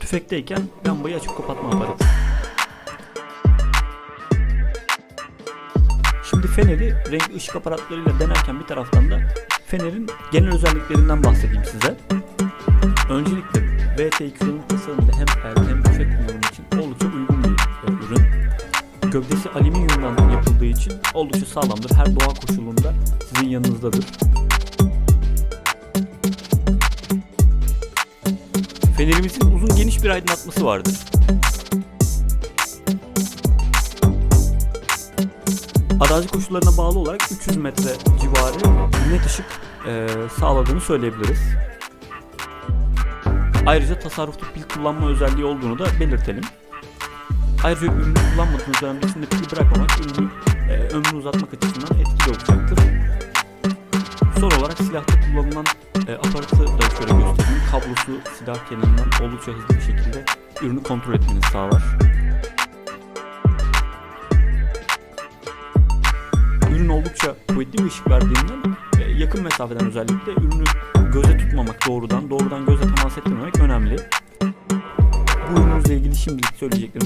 Tüfekteyken lambayı açıp kapatma aparatı. Şimdi feneri renkli ışık aparatlarıyla denerken bir taraftan da fenerin genel özelliklerinden bahsedeyim size. Öncelikle VT2'nin tasarımında hem el hem tüfek kullanımı için oldukça uygun bir ürün. Gövdesi alüminyumdan yapıldığı için oldukça sağlamdır. Her doğa koşulunda sizin yanınızdadır. Fenerimizin uzun geniş bir aydınlatması vardır. Arazi koşullarına bağlı olarak 300 metre civarı net ışık e, sağladığını söyleyebiliriz. Ayrıca tasarruflu pil kullanma özelliği olduğunu da belirtelim. Ayrıca ürünü kullanmadığınız dönemde içinde pil bırakmamak ürünü e, ömrünü uzatmak açısından etkili olacaktır. Son olarak silahta kullanılan e, aparatı da şöyle göstereyim. Kablosu silah kenarından oldukça hızlı bir şekilde ürünü kontrol etmenizi sağlar. Ürün oldukça kuvvetli bir ışık verdiğinden e, yakın mesafeden özellikle ürünü göze tutmamak doğrudan, doğrudan göze temas etmemek önemli. Bu ürünümüzle ilgili şimdilik söyleyeceklerim